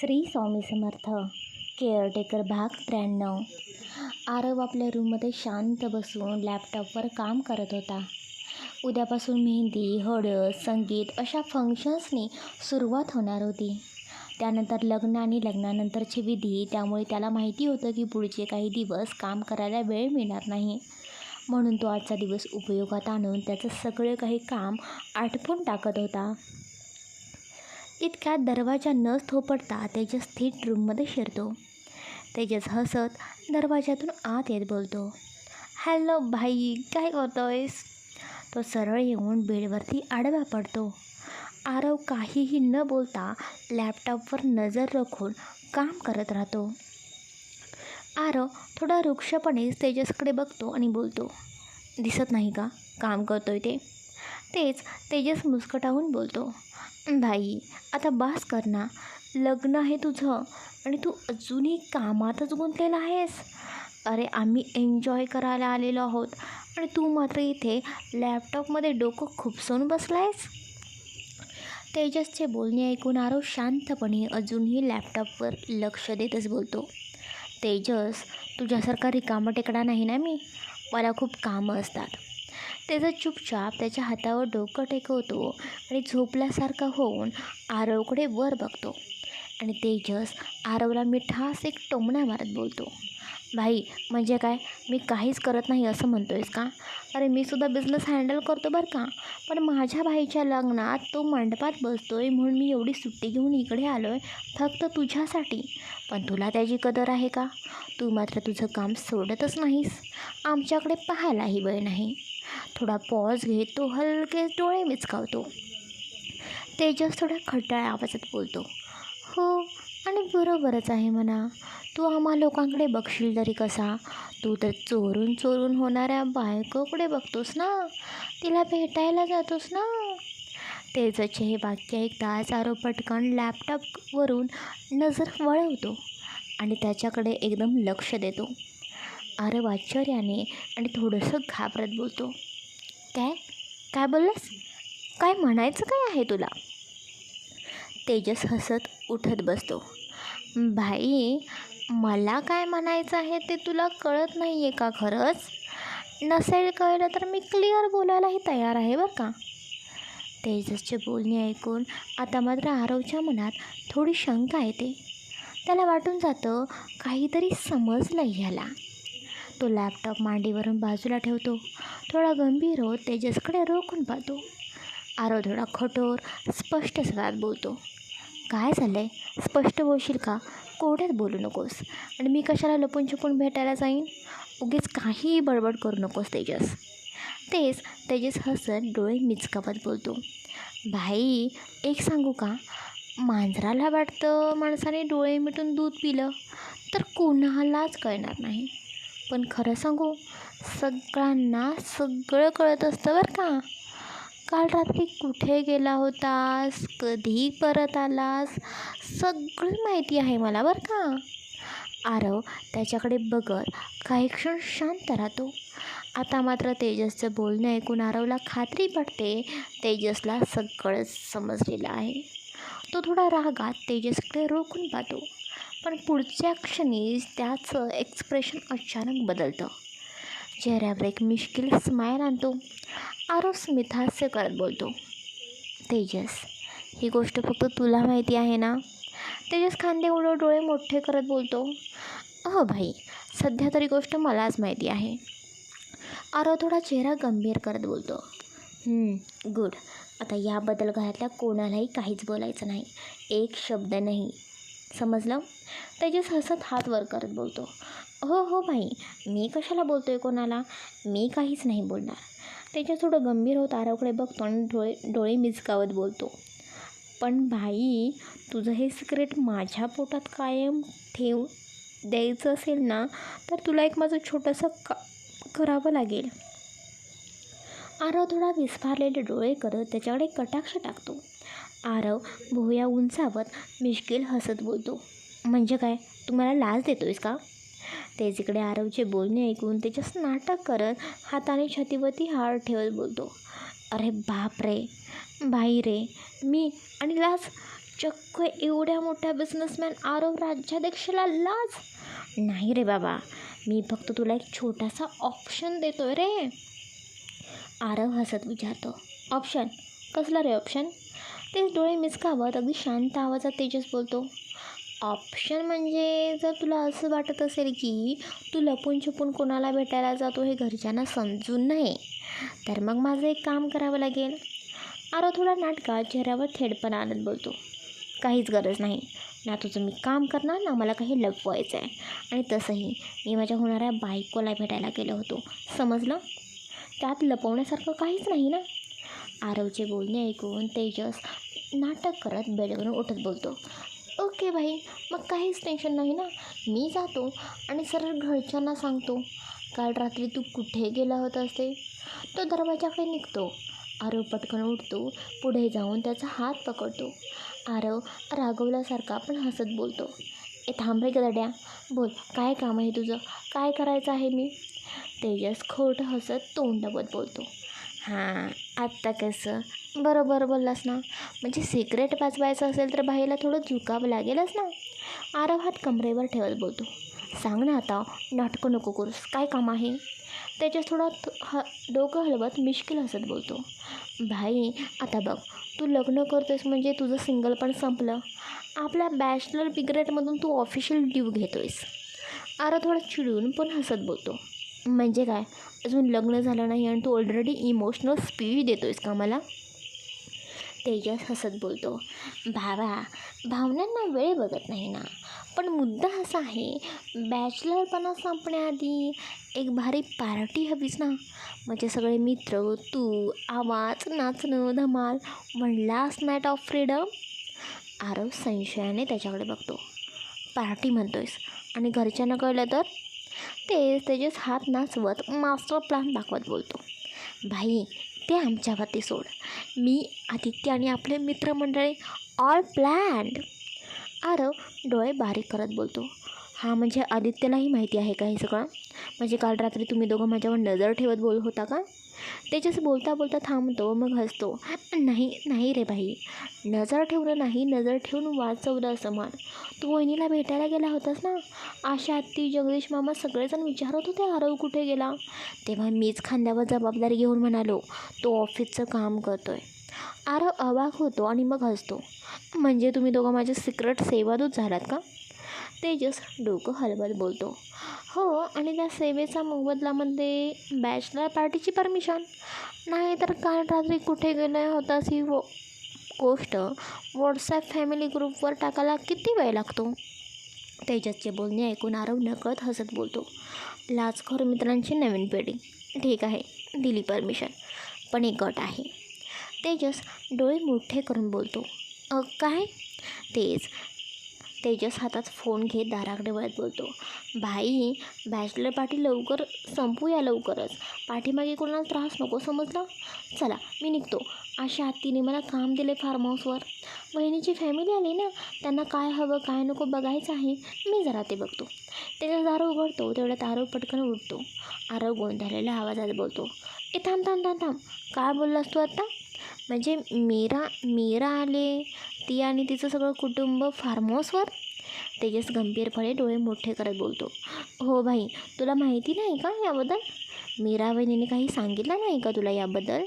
Shri Swami Samarth caretaker भाग त्र्याण्णव. आरव आपल्या रूममध्ये शांत बसून लॅपटॉपवर काम करत होता. उद्यापासून मेहंदी हळद संगीत अशा फंक्शन्सनी सुरुवात होणार होती. त्यानंतर लग्न आणि लग्नानंतरचे विधी त्यामुळे त्याला माहिती होतं की पुढचे काही दिवस काम करायला वेळ मिळणार नाही. म्हणून तो आजचा दिवस उपयोगात आणून त्याचं सगळं काही काम आटपून टाकत होता. इतक्यात दरवाजा न थोपटता तेजस थेट रूममध्ये शिरतो. तेजस हसत दरवाजातून आत येत बोलतो. हॅलो भाई काय करतोयस? तो सरळ येऊन बेडवरती आडवा पडतो. आरव काहीही न बोलता लॅपटॉपवर नजर राखून काम करत राहतो. आरव थोडा वृक्षपणे तेजसकडे बघतो आणि बोलतो दिसत नाही का? काम करतोय ते. तेच तेजस मुस्कटाहून बोलतो. भाई आता बास कर ना. लग्न आहे तुझं आणि तू अजूनही कामातच गुंतलेला आहेस. अरे आम्ही एन्जॉय करायला आलेलो आहोत आणि तू मात्र इथे लॅपटॉपमध्ये डोकं खुपसून बसला आहेस तेजसचे बोलणे ऐकून आरव शांतपणे अजूनही लॅपटॉपवर लक्ष देतच बोलतो. तेजस तुझ्यासारखा रिकामा टेकडा नाही ना मी? मला खूप कामं असतात. त्याचा चुपचाप त्याच्या हातावर डोकं टेकवतो आणि झोपल्यासारखा होऊन आरवकडे वर बघतो. आणि तेजस आरवला मिठास एक टोमणा मारत बोलतो. भाई म्हणजे काय? मी काहीच करत नाही असं म्हणतो आहेस का? अरे मी सुद्धा बिझनेस हँडल करतो बरं का? पण माझ्या भाईच्या लग्नात तो मंडपात बसतो आहे म्हणून मी एवढी सुट्टी घेऊन इकडे आलो आहे फक्त तुझ्यासाठी. पण तुला त्याची कदर आहे का? तू मात्र तुझं काम सोडतच नाहीस. आमच्याकडे पाहायलाही वेळ नाही. थोडा पॉज घेत तो हलके डोळे मिचकावतो तेजस थोड्या खटाळ आवाजात बोलतो. हो आणि बरोबरच आहे म्हणा. तू आम्हा लोकांकडे बघशील तरी कसा? तू तर चोरून चोरून होणाऱ्या बायकोकडे बघतोस ना? तिला भेटायला जातोस ना? तेजचे हे वाक्य एकदा आरो पटकन लॅपटॉपवरून नजर वळवतो आणि त्याच्याकडे एकदम लक्ष देतो. आरव आश्चर्याने आणि थोडंसं घाबरत बोलतो. काय? काय बोललास? काय म्हणायचं काय आहे तुला? तेजस हसत उठत बसतो. भाई मला काय म्हणायचं आहे ते तुला कळत नाही आहे का खरंच? नसेल कळलं तर मी क्लिअर बोलायलाही तयार आहे बरं का. तेजसचे बोलणे ऐकून आता मात्र आरवच्या मनात थोडी शंका येते. त्याला वाटून जातं काहीतरी समजलं ह्याला. तो लॅपटॉप मांडीवरून बाजूला ठेवतो. थोडा गंभीर होत तेजसकडे रोखून पाहतो. आरव थोडा कठोर स्पष्ट स्वरात बोलतो. काय झालं आहे स्पष्ट बोलशील का? कोड्यात बोलू नकोस. आणि मी कशाला लपून छपून भेटायला जाईन? उगीच काहीही बडबड करू नकोस तेजस. तेच तेजस हसत डोळे मिचकावत बोलतो. भाई एक सांगू का? मांजराला वाटतं माणसाने डोळे मिटून दूध पिलं तर कोणालाच कळणार नाही. पण खरं सांगू सगळ्यांना सगळं कळत असतं बरं का? काल रात्री कुठे गेला होतास? कधी परत आलास? सगळी माहिती आहे मला बरं का. आरव त्याच्याकडे बघत काही क्षण शांत राहतो. आता मात्र तेजसचं बोलणं ऐकून आरवला खात्री पडते तेजसला सगळंच समजलेलं आहे. तो थोडा रागात तेजसकडे रोखून पाहतो. पण पुढच्या क्षणी त्याचं एक्सप्रेशन अचानक बदलतं. चेहऱ्यावर एक मिश्किल स्माईल आणतो. आरव स्मितहास्य करत बोलतो. तेजस ही गोष्ट फक्त तुला माहिती आहे ना? तेजस खांदे उडव डोळे मोठे करत बोलतो. अह भाई सध्या तरी गोष्ट मलाच माहिती आहे. आरव थोडा चेहरा गंभीर करत बोलतो. गुड. आता याबद्दल घरातल्या कोणालाही काहीच बोलायचं नाही. एक शब्द नाही. समजलं? तेजस हसत हात वर करत बोलतो. हो हो भाई मी कशाला बोलतो आहे कोणाला? मी काहीच नाही बोलणार. त्याच्या थोडं गंभीर होत आरवकडे बघतो आणि डोळे डोळे मिचकावत बोलतो. पण भाई तुझं हे सिक्रेट माझ्या पोटात कायम ठेव द्यायचं असेल ना तर तुला एक माझं छोटंसं का करावं लागेल. आरव थोडा विस्फारलेले डोळे करत त्याच्याकडे कटाक्ष टाकतो. आरव भुया उंचावत मिश्किल हसत बोलतो. म्हणजे काय? तुम्हाला लाज देतोयस का? ते इकडे आरवचे बोलणे ऐकून त्याच्यास नाटक करत हाताने छातीवरती हार ठेवत बोलतो. अरे बाप रे बाई रे! मी आणि लाज चक्क एवढ्या मोठ्या बिझनेसमॅन आरव राज्याध्यक्षला लाज? नाही रे बाबा! मी फक्त तुला एक छोटासा ऑप्शन देतोय रे. आरव हसत विचारतो. ऑप्शन कसला रे ऑप्शन तेच डोळे मिचकावत अगदी शांत आवाजात तेजस बोलतो. ऑप्शन म्हणजे जर तुला असं वाटत असेल की तू लपून छपून कोणाला भेटायला जातो हे घरच्यांना समजून नाही तर मग माझं एक काम करावं लागेल. आरो थोडा नाटका चेहऱ्यावर थेडपणा आणत बोलतो. काहीच गरज नाही. ना तुझं मी काम करणार ना मला काही लपवायचं आहे आणि तसंही मी माझ्या होणाऱ्या बायकोला भेटायला गेलो होतो. समजलं? त्यात लपवण्यासारखं काहीच नाही ना? आरवचे बोलणे ऐकून तेजस नाटक करत बेडवरून उठत बोलतो. ओके भाई मग काहीच टेन्शन नाही ना. मी जातो आणि सरळ घरच्यांना सांगतो काल रात्री तू कुठे गेला होतास ते? तो दरवाजाकडे निघतो. आरव पटकन उठतो पुढे जाऊन त्याचा हात पकडतो. आरव रागवल्यासारखा पण हसत बोलतो. ए थांब रे गदड्या. बोल काय काम आहे तुझं? काय करायचं आहे मी? तेजस खोट हसत तोंडवत बोलतो. हां आत्ता कसं? बरोबर बोललास ना. म्हणजे सिक्रेट वाचवायचं असेल तर बाईला थोडं झुकावं लागेलच ना. आरव हात कमरेवर ठेवत बोलतो. सांग ना आता नाटकं नको करूस काय काम आहे? त्याच्यात थोडा थ- ह डोकं हलवत मिश्किल हसत बोलतो. भाई आता बघ तू लग्न करतोयस म्हणजे तुझं सिंगल पण संपलं. आपल्या बॅचलर बिग्रेटमधून तू ऑफिशियल ड्यू घेतोयस. आरव थोडा चिडून पण हसत बोलतो. म्हणजे काय? अजून लग्न झालं नाही आणि तू ऑलरेडी इमोशनल स्पीच आहेस का मला? तेजस हसत बोलतो. भावा भावनांना वेळ बघत नाही ना. पण मुद्दा असा आहे बॅचलरपणा संपण्याआधी एक भारी पार्टी हवीच ना. म्हणजे सगळे मित्र तू आवाज नाचणं धमाल म्हणलास नाईट ऑफ फ्रीडम आरव संशयाने त्याच्याकडे बघतो. पार्टी म्हणतोयस. आणि घरच्यांना कळलं तर? तेच तेजेस हात नाचवत मास्टर प्लॅन दाखवत बोलतो. भाई ते आमच्यावरती सोड. मी आदित्य आणि आपले मित्रमंडळी ऑल प्लॅन्ड आरव डोळे बारीक करत बोलतो. हा म्हणजे आदित्यलाही माहिती आहे का हे सगळं? म्हणजे काल रात्री तुम्ही दोघं माझ्यावर नजर ठेवत बोल होता का? त्याच्यास बोलता बोलता थांबतो मग हसतो. नाही नाही रे भाई नजर ठेवलं नाही नजर ठेवून वाचवलं असं तू वहिनीला भेटायला गेला होतास ना? आशा आत्ती जगदीश मामा सगळेजण विचारत होते आरव कुठे गेला? तेव्हा मीच खांद्यावर जबाबदारी घेऊन म्हणालो तो ऑफिसचं काम करतोय. आरव अवाक होतो आणि मग हसतो. म्हणजे तुम्ही दोघं माझे सिक्रेट सेवादूत झालात का? तेजस डोकं हलवत बोलतो. हो आणि त्या सेवेचा मोबदलामध्ये म्हणजे बॅचलर पार्टीची परमिशन? नाही तर काल रात्री कुठे गेला होतास ही वो गोष्ट व्हॉट्सॲप फॅमिली ग्रुपवर टाकायला किती वेळ लागतो? तेजसचे बोलणे ऐकून आरव नकळत हसत बोलतो. लाचखोर मित्रांची नवीन पिढी. ठीक आहे दिली परमिशन. पण एक गट आहे. तेजस डोळे मोठे करून बोलतो. काय? तेच तेजस हातात फोन घेत दाराकडे वळत बोलतो भाई बॅचलर पार्टी लवकर संपूया लवकरच. पाठीमागे कोणाला त्रास नको समजलं? चला मी निघतो. अशा आत्तीने मला काम दिले फार्म हाऊसवर बहिणीची फॅमिली आली ना त्यांना काय हवं काय नको बघायचं आहे मी जरा ते बघतो. त्याचा दार उघडतो तेवढ्यात आरव पटकन उठतो. आरव गोंधळलेल्या आवाजात बोलतो ए थांब थांब थांब थांब. काय बोललास तू आत्ता म्हणजे मीरा मीरा आले ती आणि तिचं सगळं कुटुंब फार्म हाऊसवर तेजस गंभीरपणे डोळे मोठे करत बोलतो. हो भाई तुला माहिती नाही का याबद्दल? मीरा वहिनीने काही सांगितलं नाही का तुला याबद्दल?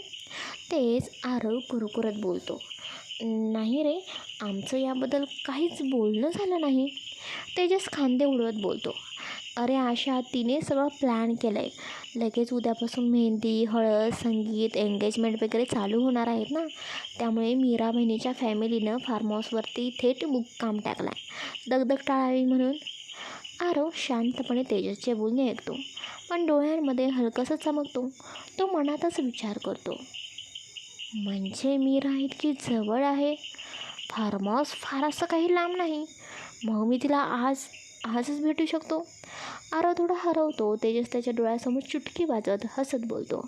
तेच आरव कुरकुरत बोलतो. नाही रे आमचं याबद्दल काहीच बोलणं झालं नाही. तेजस खांदे उडवत बोलतो. अरे आशा तिने सगळं प्लॅन केलं आहे लगेच उद्यापासून मेहंदी हळद संगीत एंगेजमेंट वगैरे चालू होणार आहेत ना. त्यामुळे मीरा बहिणीच्या फॅमिलीनं फार्म हाऊसवरती थेट मुक्काम टाकला आहे दगदग टाळावी म्हणून. आरव शांतपणे तेजसचे बोलणे ऐकतो. पण डोळ्यांमध्ये हलकंसं चमकतो. तो मनातच विचार करतो. म्हणजे मीरा इतकी जवळ आहे? फार्म हाऊस फार असं काही लांब नाही. मग मी तिला आज आजच भेटू शकतो. आरव थोडा हरवतो तेजस त्याच्या डोळ्यासमोर चुटकी वाजवत हसत बोलतो.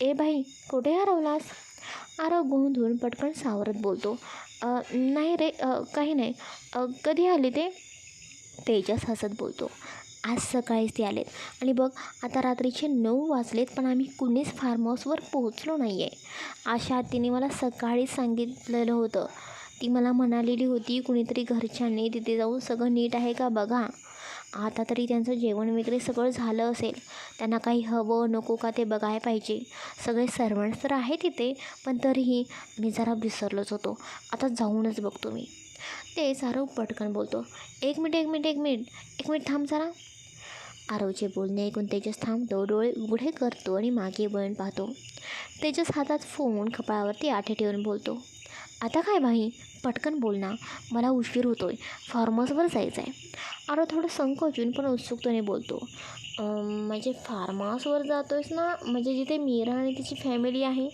ए भाई कुठे हरवलास? आरव गोंधून पटकन सावरत बोलतो. नाही रे काही नाही. कधी आली ते? तेजस हसत बोलतो. आज सकाळीच ते आलेत. आणि बघ आता रात्रीचे नऊ वाजलेत पण आम्ही कुणीच फार्म हाऊसवर पोहोचलो नाही आहे आशा तिने मला सकाळीच सांगितलेलं होतं. ती मला म्हणालेली होती कुणीतरी घरच्यांनी तिथे जाऊन सगळं नीट आहे का बघा? आता तरी त्यांचं जेवण वगैरे सगळं झालं असेल. त्यांना काही हवं नको का ते बघायला पाहिजे. सगळे सर्वंट्स तर आहे तिथे पण तरीही मी जरा विसरलोच होतो. आता जाऊनच बघतो मी. ते सारव पटकन बोलतो एक मिनिट एक मिनिट एक मिनिट एक मिनिट थांब जरा. आरवचे बोलणे ऐकून तेजस थांबतो डोळे उघडे करतो आणि मागे वळण पाहतो. तेजस हातात फोन कपाळावरती आठे ठेवून बोलतो आता काय बाई? पटकन बोल ना. मला उशीर होतो आहे फार्महाऊसवर जायचं आहे अरे थोडं संकोचून पण उत्सुकतेने बोलतो. म्हणजे म्हणजे फार्महाऊसवर जातोयस ना म्हणजे जिथे मीरा आणि तिची फॅमिली आहे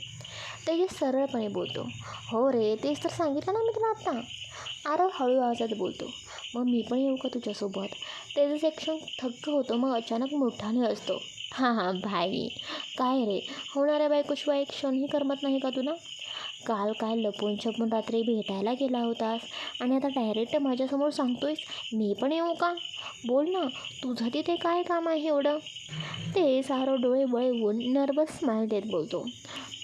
तेजस सरळपणे बोलतो. हो रे तेच तर सांगितलं ना मी तुला आत्ता आरव हळू आवाजात बोलतो. मग मी पण येऊ का तुझ्यासोबत? त्याचं एक क्षण थक्क होतो मग अचानक मोठाने असतो हां हां भाई काय रे? होणाऱ्या बायकोशिवाय एक क्षणही करमत नाही का तुला? काल काय लपून छपून रात्री भेटायला गेला होतास? आणि आता डायरेक्ट माझ्यासमोर सांगतोयस मी पण येऊ का? बोल ना तुझं तिथे काय काम आहे एवढं? ते सारं डोळे वळवून नर्वस स्माईल देत बोलतो.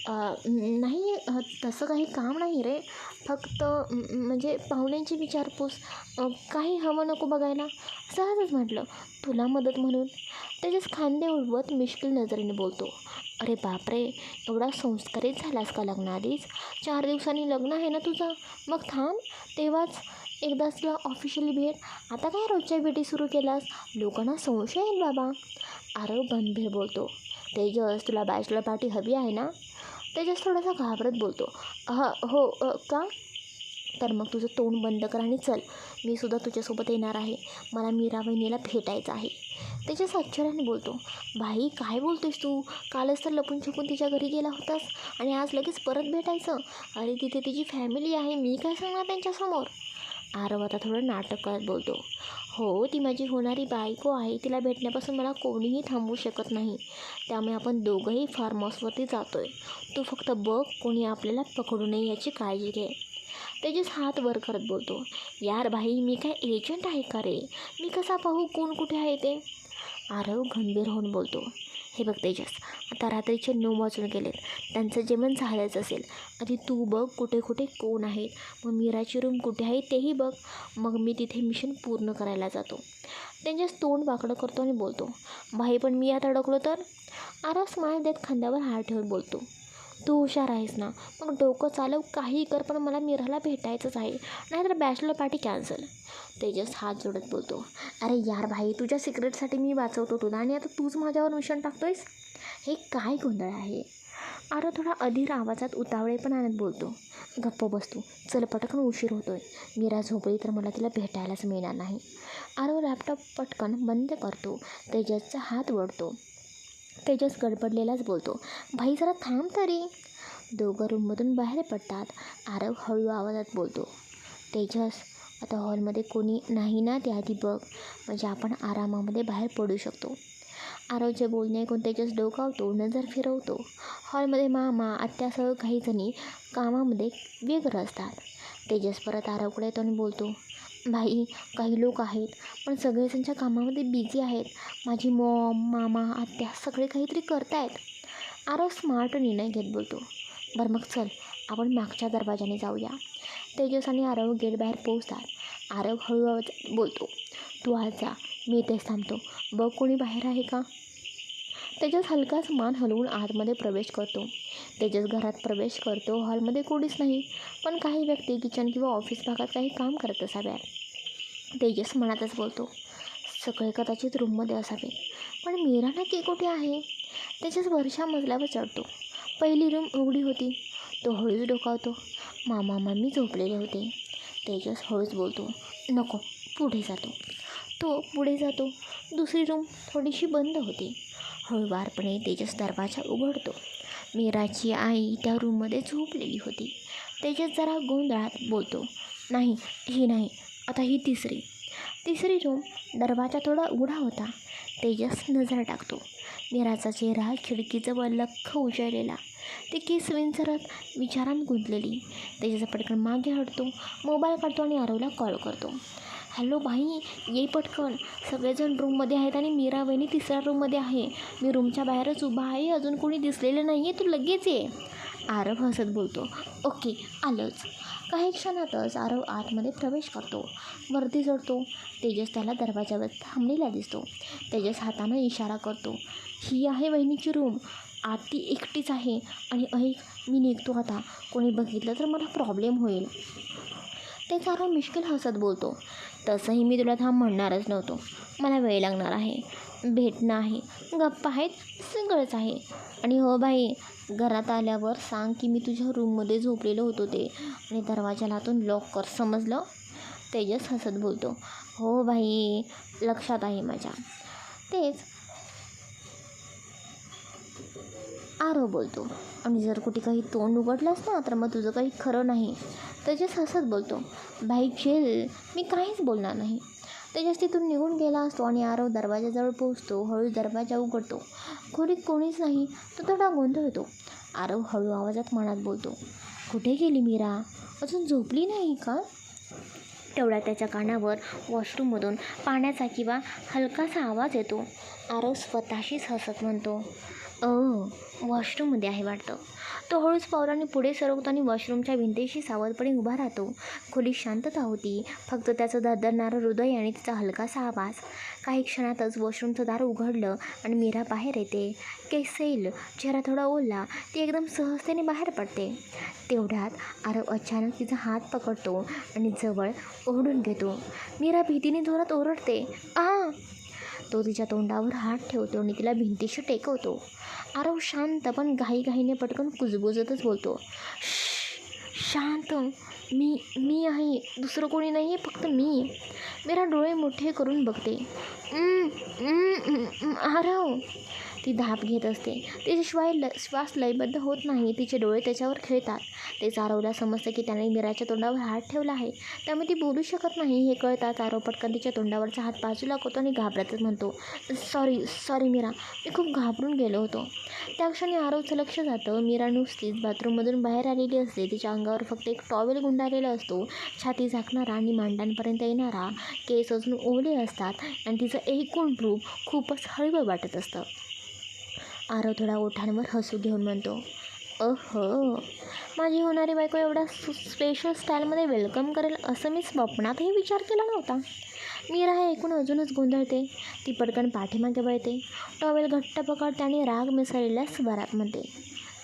नाही तसं काही काम नाही रे. फक्त म्हणजे पाहुण्यांची विचारपूस. काही हवं नको बघायला. सहजच म्हटलं तुला मदत म्हणून. त्याच्याच खांदे उडवत मिश्किल नजरेने बोलतो. अरे बापरे एवढा संस्कारित झालास का लग्नाआधीच? चार दिवसांनी लग्न आहे ना तुझं? मग थांब तेव्हाच एकदाच तुला ऑफिशियली भेट. आता काय रोजच्या भेटी सुरू केलास? लोकांना संशय येईल बाबा. आरव हो, गंभीर बोलतो. तेजस तुला बॅचलर पार्टी हवी आहे ना? तेजस थोडासा घाबरत बोलतो. हा हो अ, का? तर मग तुझं तोंड बंद कर आणि चल. मी सुद्धा तुझ्यासोबत येणार आहे. मला मीरा वहिनीला भेटायचं आहे. त्याच्या आश्चर्याने बोलतो भाई काय बोलतोयस तू? कालच तर लपून छपून तिच्या घरी गेला होतास आणि आज लगेच परत भेटायचं. अरे तिथे तिची फॅमिली आहे मी काय सांगणार त्यांच्यासमोर? आरव आता थोडं नाटक करत बोलतो हो ती माझी होणारी बायको आहे तिला भेटण्यापासून मला कोणीही थांबवू शकत नाही. त्यामुळे आपण दोघंही फार्म हाऊसवरती जातो आहे तू फक्त बघ कोणी आपल्याला पकडू नये याची काळजी घे. तेजस हात वर करत बोलतो. यार भाई मी काय एजंट आहे का रे? मी कसा पाहू कोण कुठे आहे ते? आरव गंभीर होऊन बोलतो. हे बघ तेजस आता रात्रीचे नऊ वाजून गेलेत. त्यांचं जेवण झालंच असेल. आधी तू बघ कुठे कुठे कोण आहेत मग मीराची रूम कुठे आहे तेही बघ. मग मी तिथे मिशन पूर्ण करायला जातो. त्यांच्याच तोंड वाकडं करतो आणि बोलतो. भाई पण मी आता अडकलो तर? आरव स्माईल देत खांद्यावर हात ठेवून बोलतो. तू हुशार आहेस ना. मग डोकं चालव काही कर पण मला मीराला भेटायचंच आहे. नाहीतर बॅचलर पार्टी कॅन्सल तेजस हात जोडत बोलतो. अरे यार भाई तुझ्या सिक्रेटसाठी मी वाचवतो तुला आणि आता तूच माझ्यावर मिशन टाकतोयस? हे काय गोंधळ आहे? आरो थोडा अधीर आवाजात उतावळेपण आणत बोलतो. गप्प बसतो चल पटकन उशीर होतोय. मीरा झोपली तर मला तिला भेटायलाच मिळणार नाही. आरो लॅपटॉप पटकन बंद करतो. तेजसचा हात वळतो तेजस गडबडलेलाच बोलतो. भाई जरा थांब तरी. दोघं रूममधून बाहेर पडतात. आरव हळू आवाजात बोलतो. तेजस आता हॉलमध्ये कोणी नाही ना ते आधी बघ. म्हणजे आपण आरामामध्ये बाहेर पडू शकतो. आरवचे बोलणे ऐकून तेजस डोकावतो नजर फिरवतो. हॉलमध्ये मामा आत्यासह काही जणी कामामध्ये व्यग्र असतात. तेजस परत आरवकडे येतो आणि बोलतो भाई काही लोक आहेत. पण सगळे त्यांच्या कामामध्ये बिझी आहेत. माझी मॉम मामा आत्या सगळे काहीतरी करतायत. आरव स्मार्ट निर्णय घेत बोलतो. बरं मग चल आपण मागच्या दरवाजाने जाऊया. तेजस आणि आरव गेट बाहेर पोहोचतात. आरव हळूहळू बोलतो. तू आज जा मी इथेच थांबतो. बघ कोणी बाहेर आहे का? तेजस हलकाच मान हलवून आतमध्ये प्रवेश करतो. तेजस घरात प्रवेश करतो. हॉलमध्ये कोणीच नाही. पण काही व्यक्ती किचन किंवा ऑफिस भागात काही काम करत असाव्यात. तेजस मनातच बोलतो सगळे कदाचित रूममध्ये असावे. पण मीरा नक्की कुठे आहे? तेजस वर्षा मजल्यावर चढतो. पहिली रूम उघडी होती. तो हळूच डोकावतो. मामा मम्मी झोपलेले होते. तेजस हळूच बोलतो नको पुढे जातो. तो पुढे जातो. दुसरी रूम थोडीशी बंद होती. हळूवारपणे तेजस दरवाजा उघडतो. मीराची आई त्या रूममध्ये झोपलेली होती. तेजस जरा गोंधळात बोलतो नाही ही नाही आता ही तिसरी. तिसरी रूम दरवाजा थोडा उघडा होता. तेजस नजर टाकतो. मीराचा चेहरा खिडकीजवळ लख्ख उजळलेला. ती केस विंचरत विचारात गुंतलेली. तेजस पटकन मागे हटतो मोबाईल काढतो आणि आरवला कॉल करतो. हॅलो भाई ये पटकन. सगळेजण रूममध्ये आहेत आणि मीरा वहिनी तिसऱ्या रूममध्ये आहे. मी रूमच्या बाहेरच उभा आहे अजून कोणी दिसलेलं नाही आहे तू लगेच ये. आरव हसत बोलतो. ओके आलंच. काही क्षणातच आरव आतमध्ये प्रवेश करतो. वरती चढतो. तेजस त्याला दरवाजावर थांबलेला दिसतो. तेजस हातानं इशारा करतो. ही आहे वहिनीची रूम आत ती एकटीच आहे. आणि ऐक मी निघतो आता. कोणी बघितलं तर मला प्रॉब्लेम होईल. ते आरव मिश्किल हसत बोलतो. तसंही मी तुला थांब म्हणणारच नव्हतो. मला वेळ लागणार आहे. भेटणं आहे गप्पा आहेत. सगळंच आहे. आणि हो बाई घरात आल्यावर सांग की मी तुझ्या रूममध्ये झोपलेलो होतो ते. आणि दरवाजाला हातून लॉक कर. समजलं? तेजस हसत बोलतो. हो बाई लक्षात आहे माझ्या. तेच आरो बोलतो. आणि जर कुठे काही तोंड उघडलंस ना तर मग तुझं काही खरं नाही. त्याच्यास हसत बोलतो. भाई झेल मी काहीच बोलणार नाही. त्याच्यास तिथून निघून गेला असतो आणि आरव दरवाजाजवळ पोहोचतो हळू दरवाजा उघडतो. खोलीत कोणीच नाही तो थोडा गोंधळतो आरो आरव हळू आवाजात मनात बोलतो. कुठे गेली मीरा? अजून झोपली नाही का? तेवढ्या त्याच्या कानावर वॉशरूममधून पाण्याचा किंवा हलकासा आवाज येतो. आरव स्वतःशीच हसत म्हणतो. वॉशरूममध्ये आहे वाटतं. तो हळूच पावलाने पुढे सरकतो आणि वॉशरूमच्या भिंतीशी सावधपणे उभा राहतो. खोली शांतता होती. फक्त त्याचं धडधडणारं हृदय आणि तिचा हलकासा आवाज. काही क्षणातच वॉशरूमचं दार उघडलं आणि मीरा बाहेर येते. केसेल चेहरा थोडा ओला. ती एकदम सहजतेने बाहेर पडते. तेवढ्यात आरव अचानक तिचा हात पकडतो आणि जवळ ओढून घेतो. मीरा भीतीने जोरात ओरडते. आ! तो तिच्या तोंडावर हात ठेवतो आणि तिला भिंतीशी टेकवतो. आरव शांत पण घाईघाईने पटकन कुजबुजतच बोलतो. शांत. मी मी आहे. दुसरं कोणी नाही आहे फक्त मी. मेरा डोळे मोठे करून बघते. आरव ती धाप घेत असते. तिचे ल श्वास लयबद्ध होत नाही. तिचे डोळे त्याच्यावर खेळतात. ते चारवला समजतं की त्याने मीराच्या तोंडावर हात ठेवला आहे. त्यामुळे ती बोलू शकत नाही. हे कळतात आरव पटकन तिच्या तोंडावरचा हात बाजूला करतो आणि घाबरतच म्हणतो सॉरी सॉरी मीरा. मी खूप घाबरून गेलो होतो. त्या क्षणी आरवचं लक्ष जातं. मीरा नुसतीच बाथरूममधून बाहेर आलेली असते. तिच्या अंगावर फक्त एक टॉवेल गुंडाळलेला असतो. छाती झाकणारा आणि मांड्यांपर्यंत येणारा केस अजून ओले असतात आणि तिचं एकूण रूप खूपच हळवं वाटत असतं. आरव थोडा ओठांवर हसू घेऊन म्हणतो अह माझी होणारी बायको एवढ्या सु स्पेशल स्टाईलमध्ये वेलकम करेल असं मी स्वप्नातही विचार केला नव्हता. मीरा हे ऐकून अजूनच गोंधळते. ती पटकन पाठीमागे वळते. टॉवेल घट्ट पकडते आणि राग मिसळलेल्या स्वरात म्हणते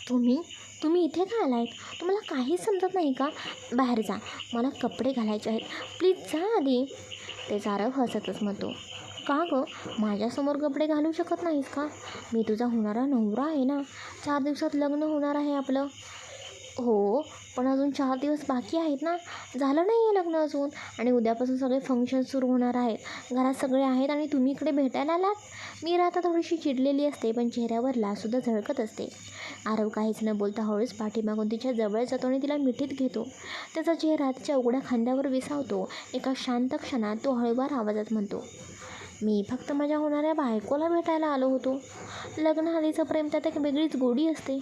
तुम्ही तुम्ही इथे का आलायत? तुम्हाला काहीच समजत नाही का? बाहेर जा. मला कपडे घालायचे आहेत. प्लीज जा आधी. ते आरव हसतच म्हणतो का गं? माझ्यासमोर कपडे घालू शकत नाहीस का? मी तुझा होणारा नवरा आहे ना? चार दिवसात लग्न होणार आहे आपलं. हो पण अजून चार दिवस बाकी आहेत ना? झालं नाही आहे लग्न अजून. आणि उद्यापासून सगळे फंक्शन सुरू होणार आहेत. घरात सगळे आहेत आणि तुम्ही इकडे भेटायला आलात? मी राहता थोडीशी चिडलेली असते पण चेहऱ्यावर लासुद्धा झळकत असते. आरव काहीच न बोलता हळूच पाठीमागून तिच्या जवळ जातो आणि तिला मिठीत घेतो. त्याचा चेहरा तिच्या उघड्या खांद्यावर विसावतो. एका शांत क्षणात तो हळूवार आवाजात म्हणतो मी फक्त माझ्या होणाऱ्या बायकोला भेटायला आलो होतो. लग्नाआधीचं प्रेम त्यात एक वेगळीच गोडी असते.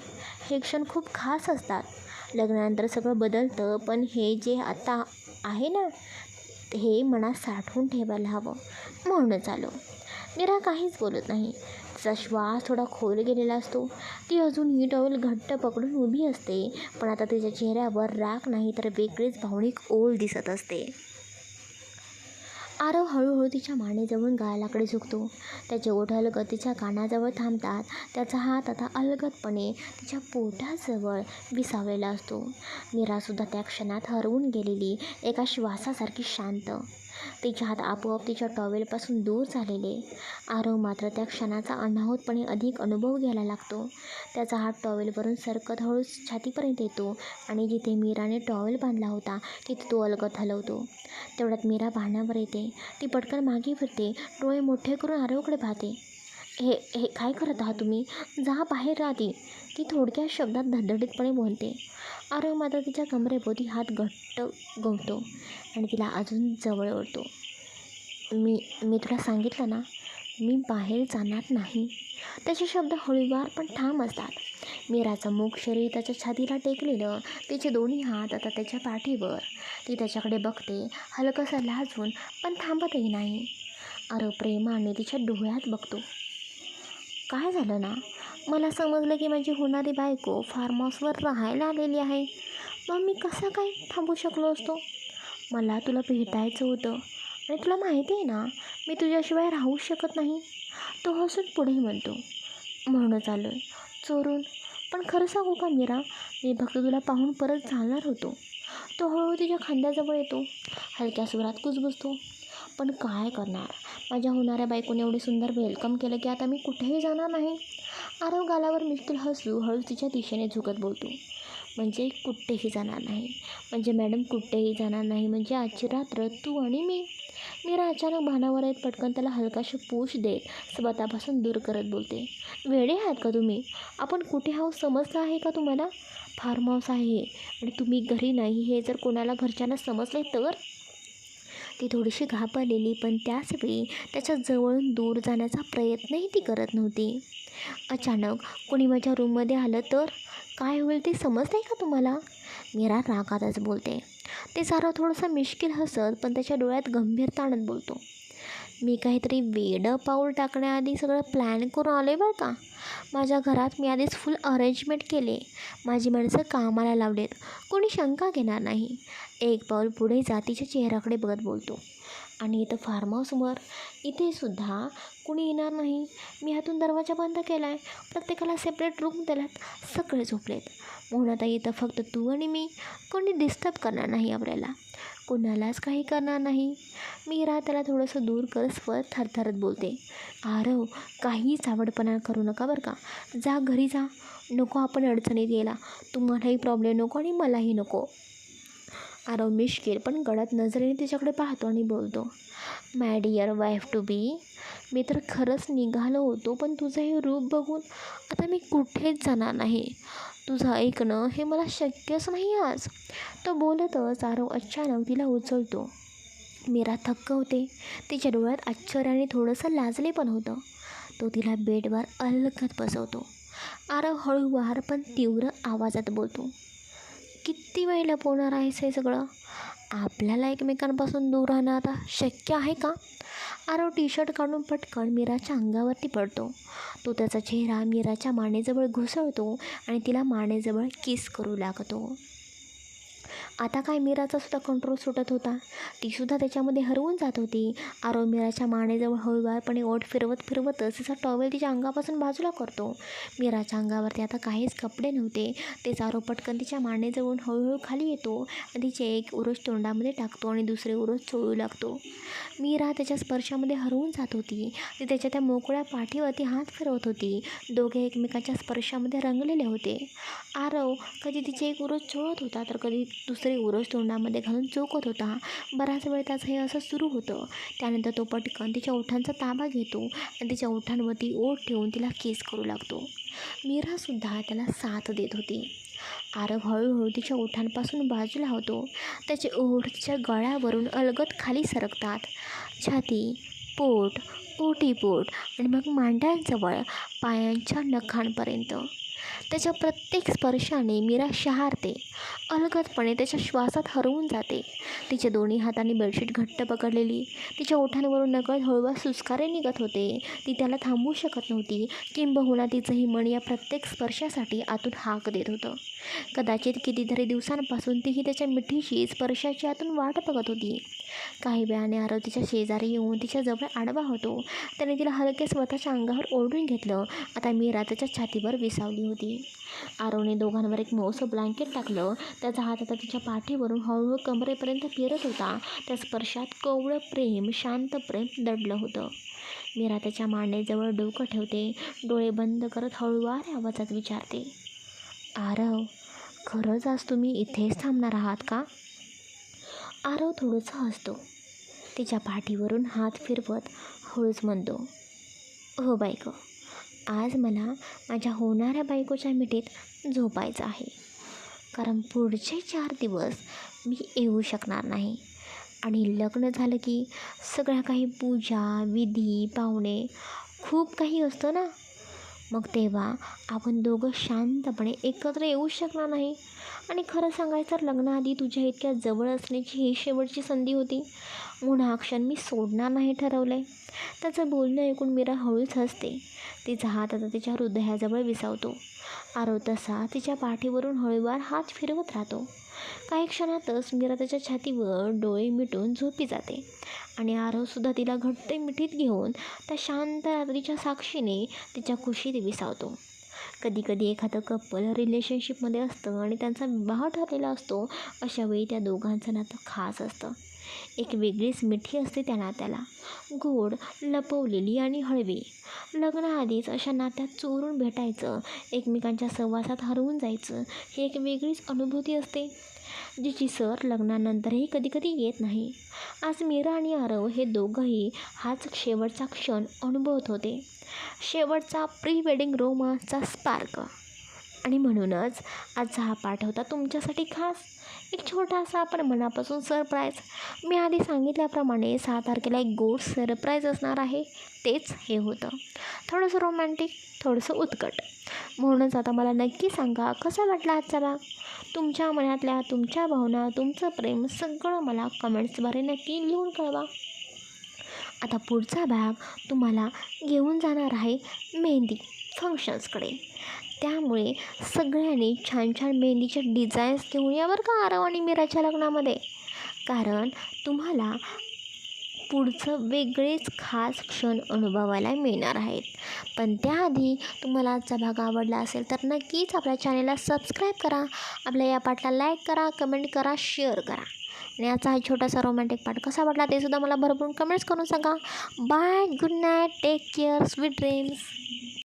हे क्षण खूप खास असतात. लग्नानंतर सगळं बदलतं पण हे जे आता आहे ना हे मनात साठवून ठेवायला हवं. म्हणूनच आलो. मीरा काहीच बोलत नाही. तिचा श्वास थोडा खोल गेलेला असतो. ती अजूनही टॉवेल घट्ट पकडून उभी असते पण आता तिच्या चेहऱ्यावर राग नाही तर वेगळीच भावनिक ओळ दिसत असते. आरव हळूहळू तिच्या मानेजवळून गालाकडे झुकतो. त्याचे ओठ अलगद तिच्या कानाजवळ थांबतात त्याचा हात आता अलगदपणे तिच्या पोटाजवळ विसावलेला असतो. मीरासुद्धा त्या क्षणात हरवून गेलेली एका श्वासासारखी शांत तिच्या हात आपोआप तिच्या टॉवेलपासून दूर झालेले. आरव मात्र त्या क्षणाचा अनाहूतपणे अधिक अनुभव घ्यायला लागतो. त्याचा हात टॉवेलवरून सरकत हळूच छातीपर्यंत येतो आणि जिथे मीराने टॉवेल बांधला होता तिथे तो अलगत हलवतो. तेवढ्यात मीरा पाहण्यावर येते. ती पटकन मागे फिरते. डोळे मोठे करून आरवकडे पाहते. हे हे काय करत आहात तुम्ही? जा बाहेर राहते ती थोडक्या शब्दात धडधडीतपणे बोलते आरव मात्र तिच्या कमरेभोवती हात घट्ट गवतो आणि तिला अजून जवळ ओढतो. मी मी तुला सांगितलं ना मी बाहेर जाणार नाही. त्याचे शब्द हळूवार पण ठाम असतात. मीराचं मुख शरीर त्याच्या छातीला टेकलेलं तिचे दोन्ही हात आता त्याच्या पाठीवर. ती त्याच्याकडे बघते हलकंसं लाजून पण थांबतही नाही. अरे प्रेमाने तिच्या डोळ्यात बघतो. काय झालं ना? मला समजलं की माझी होणारी बायको फार्म हाऊसवर राहायला आलेली आहे. मग मी कसा काय थांबू शकलो असतो? मला तुला भेटायचं होतं. आणि तुला माहिती आहे ना मी तुझ्याशिवाय राहूच शकत नाही. तो हसून पुढे म्हणतो. म्हणूनच आलो आहे चोरून. पण खरं सांगू का मीरा? मी फक्त तुला पाहून परत चालणार होतो. तो हळूहळू तिच्या खांद्याजवळ येतो. हलक्या सुरात कुजबुजतो. पण काय करणार? माझ्या होणाऱ्या बायकोने एवढे सुंदर वेलकम केलं की आता मी कुठेही जाणार नाही. आरव गालावर मिश्किल हसू हळू तिच्या दिशेने झुकत बोलतो. म्हणजे कुठेही जाणार नाही. म्हणजे मॅडम कुठेही जाणार नाही. म्हणजे आजची रात्र तू आणि मी. मीरा अचानक भानावर येत पटकन त्याला हलकाशी पूछ देत स्वतःपासून दूर करत बोलते. वेडे आहात का तुम्ही? आपण कुठे आहोत समजलं आहे का तुम्हाला? फार्म हाऊस आहे. आणि तुम्ही घरी नाही हे जर कोणाला घरच्यांना समजले तर? ती थोडीशी घाबरलेली पण त्याचवेळी त्याच्या जवळून दूर जाण्याचा प्रयत्नही ती करत नव्हती. अचानक कोणी माझ्या रूममध्ये आलं तर? काय होईल ते समजतं का तुम्हाला? मीरा रागातच बोलते. ते सारं थोडंसं मिश्किल हसत पण त्याच्या डोळ्यात गंभीरता आणत बोलतो. मी काहीतरी वेडं पाऊल टाकण्याआधी सगळं प्लॅन करून आले बरं का? माझ्या घरात मी आधीच फुल अरेंजमेंट केले. माझी माणसं कामाला लावलेत. कोणी शंका घेणार नाही. एक पाऊल पुढे जातीच्या चेहऱ्याकडे बघत बोलतो. आणि इथं फार्म हाऊसवर इथेसुद्धा कुणी येणार नाही. मी हातून दरवाजा बंद केला आहे प्रत्येकाला सेपरेट रूम दिलात सगळे झोपलेत. म्हणून आता इथं फक्त तू आणि मी. कोणी डिस्टर्ब करणार नाही आपल्याला. कुणालाच काही करणार नाही. मी त्याला थोडंसं दूर कर थरथरत बोलते. आरव काहीच आवडपणा करू नका बरं का. जा घरी जा. नको आपण अडचणीत गेला तुम्हालाही प्रॉब्लेम नको आणि मलाही नको. आरव मिश्किल पण गडद नजरेने तिच्याकडे पाहतो आणि बोलतो my dear wife to be मी तर खरंच निघालो होतो पण तुझं हे रूप बघून आता मी कुठेच जाणार नाही. तुझं ऐकणं हे मला शक्यच नाही आज. तो बोलतच आरव अचानक तिला उचलतो. मीरा थक्क होते तिच्या डोळ्यात आश्चर्याने थोडंसं लाजले पण होतं. तो तिला बेडवर अलगत बसवतो. आरव हळूवार पण तीव्र आवाजात बोलतो किती वेळेला पोणार आहेस हे सगळं? आपल्याला एकमेकांपासून दूर राहणं आता शक्य आहे का? आरव टी शर्ट काढून पटकन मीराच्या अंगावरती पडतो. तो त्याचा चेहरा मीराच्या मानेजवळ घुसळतो आणि तिला मानेजवळ किस करू लागतो. आता काय मीराचा सुद्धा कंट्रोल सुटत होता. तीसुद्धा त्याच्यामध्ये हरवून जात होती. आरव मीराच्या मानेजवळ हळूवारपणे ओठ फिरवत फिरवतच तिचा टॉवेल तिच्या अंगापासून बाजूला करतो. मीराच्या अंगावरती आता काहीच कपडे नव्हते. तेच आरव पटकन तिच्या मानेजवळून हळूहळू खाली येतो आणि तिचे एक उरोस तोंडामध्ये टाकतो आणि दुसरे उरस चोळू लागतो. मीरा त्याच्या स्पर्शामध्ये हरवून जात होती. ती त्याच्या त्या मोकळ्या पाठीवरती हात फिरवत होती. दोघे एकमेकाच्या स्पर्शामध्ये रंगलेले होते. आरव कधी तिचे एक उरोस चोळत होता तर कधी दुसरे उरोस तोंडामध्ये घालून चोकत होता. बराच वेळ त्याचं हे असं सुरू होतं. त्यानंतर तो पटकन तिच्या ओठांचा ताबा घेतो आणि तिच्या ओठांवरती ओठ ठेवून तिला केस करू लागतो. मीरासुद्धा त्याला साथ देत होती. आरव हळूहळू तिच्या ओठांपासून बाजूला होतो. त्याचे ओठ तिच्या गळ्यावरून अलगत खाली सरकतात. छाती पोट ओटीपोट आणि मग मांड्यांजवळ पायांच्या नखांपर्यंत. त्याच्या प्रत्येक स्पर्शाने मीरा शहारते अलगदपणे त्याच्या श्वासात हरवून जाते. तिच्या दोन्ही हाताने बेडशीट घट्ट पकडलेली तिच्या ओठांवरून नकळत हळूवार सुस्कारे निघत होते. ती त्याला थांबवू शकत नव्हती किंबहुना तिचंही मन या प्रत्येक स्पर्शासाठी आतून हाक देत होतं. कदाचित कितीतरी दिवसांपासून तीही त्याच्या मिठीशी स्पर्शाची आतून वाट बघत होती. काही वेळाने आरव तिच्या शेजारी येऊन तिच्या जवळ आडवा होतो. त्याने तिला हलके स्वतःच्या अंगावर ओढून घेतलं. आता मीरा त्याच्या छातीवर विसावली होती. आरवने दोघांवर एक मऊसं ब्लँकेट टाकलं. त्याचा हात आता तिच्या पाठीवरून हळूहळू कमरेपर्यंत फिरत होता. त्या स्पर्शात कवळं प्रेम शांत प्रेम दडलं होतं. मीरा त्याच्या मांडेजवळ डोकं ठेवते. डोळे बंद करत हळूवार आवाजात विचारते आरव खरंच आज तुम्ही इथेच थांबणार आहात का? आरव थोडंसं हसतो. तिच्या पाठीवरून हात फिरवत हळूच म्हणतो हो बायको आज मला माझ्या होणाऱ्या बायकोच्या मिठीत झोपायचं आहे. कारण पुढचे चार दिवस मी येऊ शकणार नाही. आणि लग्न झालं की सगळ्या काही पूजा विधी पाहुणे खूप काही असतं ना. मग तेव्हा आपण दोघं शांतपणे एकत्र येऊ शकणार नाही. आणि खरं सांगायचं तर लग्नाआधी तुझ्या इतक्या जवळ असण्याची ही शेवटची संधी होती. म्हणून हा क्षण मी सोडणार नाही ठरवलं आहे त्याचं बोलणं ऐकून मीरा हळूच हसते. तिचा हात आता तिच्या हृदयाजवळ विसावतो. आरव तसा तिच्या पाठीवरून हळूवार हात फिरवत राहतो. काही क्षणातच मीरा त्याच्या छातीवर डोळे मिटून झोपी जाते आणि आरवसुद्धा तिला घट्ट मिठीत घेऊन त्या शांत रात्रीच्या साक्षीने तिच्या खुशीत विसावतो. कधी कधी एखादं कपल रिलेशनशिपमध्ये असतं आणि त्यांचा विवाह ठरलेला असतो अशा वेळी त्या दोघांचं नातं खास असतं. एक वेगळीच मिठी असते त्या नात्याला. गोड लपवलेली आणि हळवी. लग्नाआधीच अशा नात्यात चोरून भेटायचं एकमेकांच्या सहवासात हरवून जायचं ही एक वेगळीच अनुभूती असते जिची सर लग्नानंतरही कधीकधी येत नाही. आज मीरा आणि आरव हे दोघंही हाच शेवटचा क्षण अनुभवत होते. शेवटचा प्री वेडिंग रोमांसचा स्पार्क. आणि म्हणूनच आजचा हा पाठ होता तुमच्यासाठी खास. एक छोटासा पण मनापासून सरप्राईज मी आधी सांगितल्याप्रमाणे सहा तारखेला एक गोड सरप्राईज असणार आहे. तेच हे होतं. थोडंसं रोमॅन्टिक थोडंसं उत्कट. म्हणूनच आता मला नक्की सांगा कसा वाटला आजचा भाग तुमच्या मनातल्या तुमच्या भावना तुमचं प्रेम सगळं मला कमेंट्सद्वारे नक्की लिहून कळवा. आता पुढचा भाग तुम्हाला घेऊन जाणार आहे मेहंदी फंक्शन्सकडे त्यामुळे सगळ्यांनी छान छान मेहंदीच्या डिझाईन्स घेऊन या बरं का आरव आणि मीराच्या लग्नामध्ये. कारण तुम्हाला पुढचं वेगळेच खास क्षण अनुभवायला मिळणार आहेत. पण त्याआधी तुम्हाला आजचा भाग आवडला असेल तर नक्कीच आपल्या चॅनेलला सबस्क्राईब करा. आपल्या या पाठला लाईक करा कमेंट करा शेअर करा. आणि याचा हा छोटासा रोमॅन्टिक पार्ट कसा वाटला ते सुद्धा मला भरपूर कमेंट्स करून सांगा. Bye good night take care sweet dreams